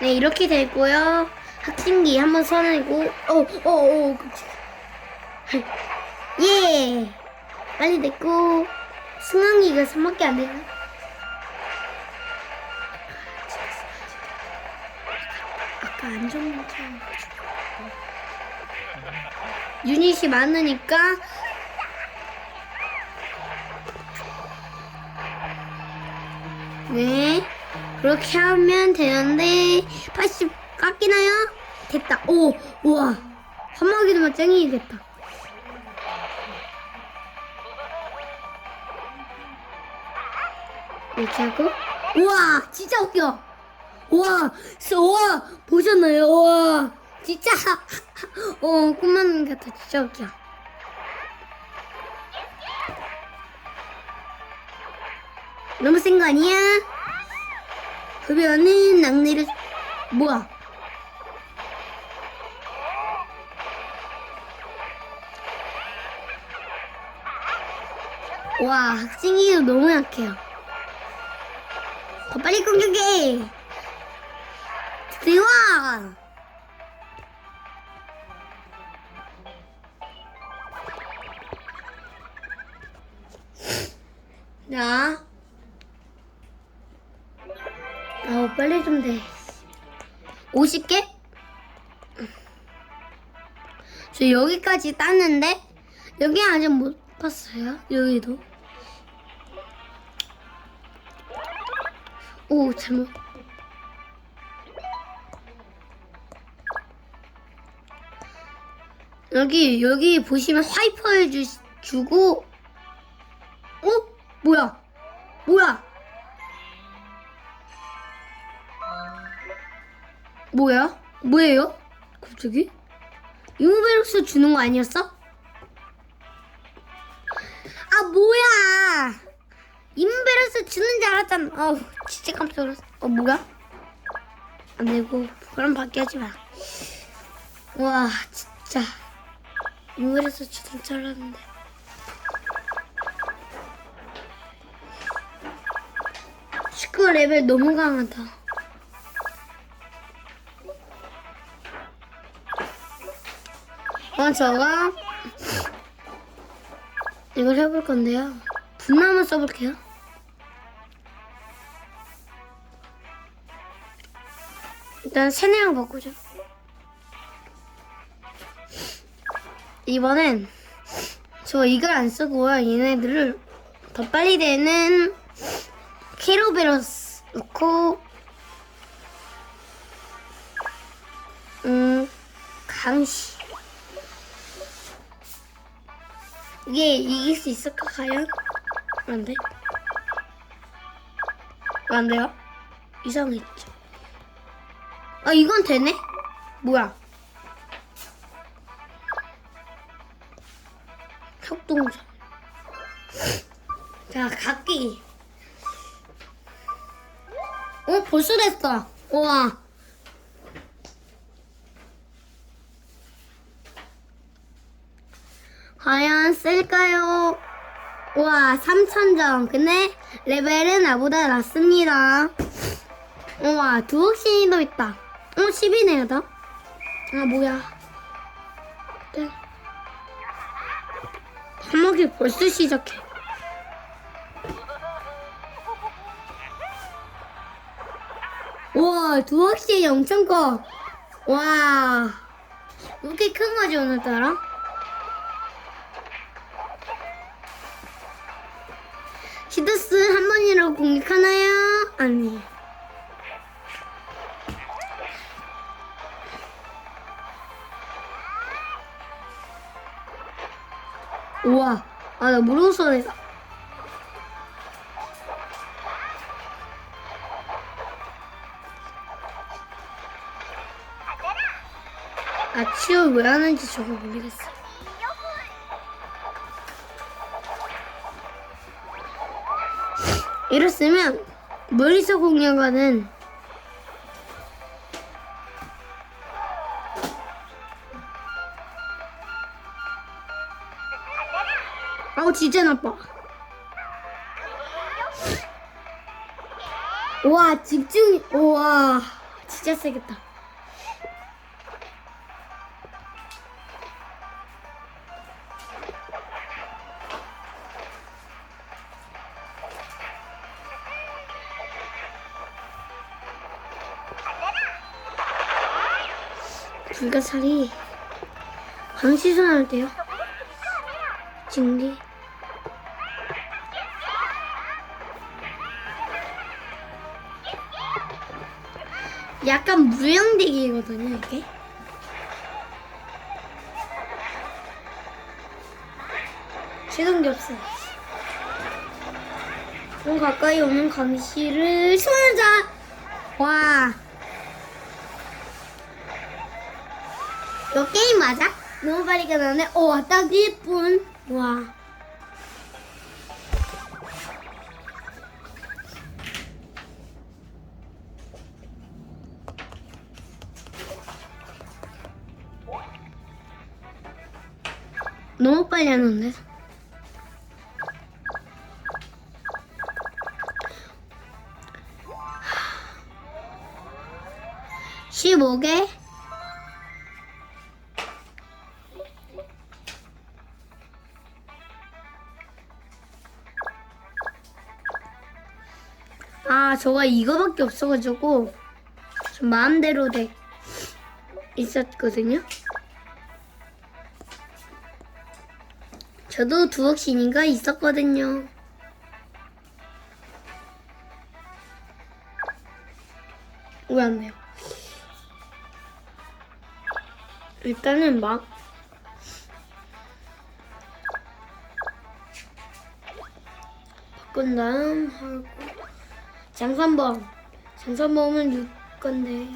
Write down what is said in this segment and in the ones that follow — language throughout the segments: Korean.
네, 이렇게 됐고요. 학생기 한번 써내고, 어, 어, 어. 예! 빨리 됐고, 승항이가 3밖에 안 되나? 아까 안전벨트 유닛이 많으니까 네 그렇게 하면 되는데 80 깎이나요? 됐다. 오 우와. 한마기도만 짱이겠다. 이렇게 하고. 우와 진짜 웃겨. 우와 스- 우와 보셨나요? 우와 진짜. 어 꿈만 같아. 진짜 웃겨. 너무 센 거 아니야? 그러면은 낙내를 뭐야? 와 학생이도 너무 약해요. 더 빨리 공격해. 들어와. 자. 빨리 좀 돼. 50개? 저 여기까지 땄는데, 여기 아직 못 봤어요. 여기도. 오, 잘못. 여기, 여기 보시면 화이퍼를 주, 주고, 어? 뭐야? 뭐야? 뭐야? 뭐예요? 갑자기? 이모베로스 주는 거 아니었어? 아 뭐야? 이모베로스 주는 줄 알았잖아. 어우 진짜 깜짝 놀랐어. 어 뭐야? 안 되고 그럼 바뀌지 마. 와 진짜 이모베로스 주는 줄 알았는데. 시크 레벨 너무 강하다. 어, 저가 이걸 해볼 건데요. 분나무 써볼게요. 일단 세네랑 바꾸죠. 이번엔 저 이걸 안 쓰고요. 얘네들을 더 빨리 되는 케로베러스 넣고 음 강시 이게 이길 수 있을까 과연? 안 돼? 왜안 돼요? 이상했죠. 아 이건 되네? 뭐야? 협동전. 자 각기. 어 벌써 됐어. 우와. 과연 쓸까요? 우와 3천점 근데 레벨은 나보다 낮습니다 우와 두 옥신이도 있다 어 10이네요 더? 아 뭐야 네. 한목이 벌써 시작해 우와 두 옥신이 엄청 커와 이렇게 큰 거지 오늘따라? 아니. 우와. 아, 나 무서워서 내가. 아, 치유 왜 하는지 저거 모르겠어. 이를 쓰면 멀리서 공격하는 아우 진짜 나빠 와 집중 와 진짜 세겠다. 불가사리 방시선 할 때요. 진리. 약간 무형대기거든요, 이게. 없어요. 좀 가까이 오는 감시를 손자. 와. 이거 게임 맞아? 너무 빨리 끝나네. 오, 왔다 1분. 와. 너무 빨리 하는데. 십오 개 아, 저가 이거밖에 없어가지고 좀 마음대로 돼 있었거든요. 저도 두억씩인가 있었거든요. 왜 안 돼요? 일단은 막 바꾼 다음 하고 장산범 장산범은 6건데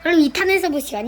그럼 2탄에서 보시죠. 안녕.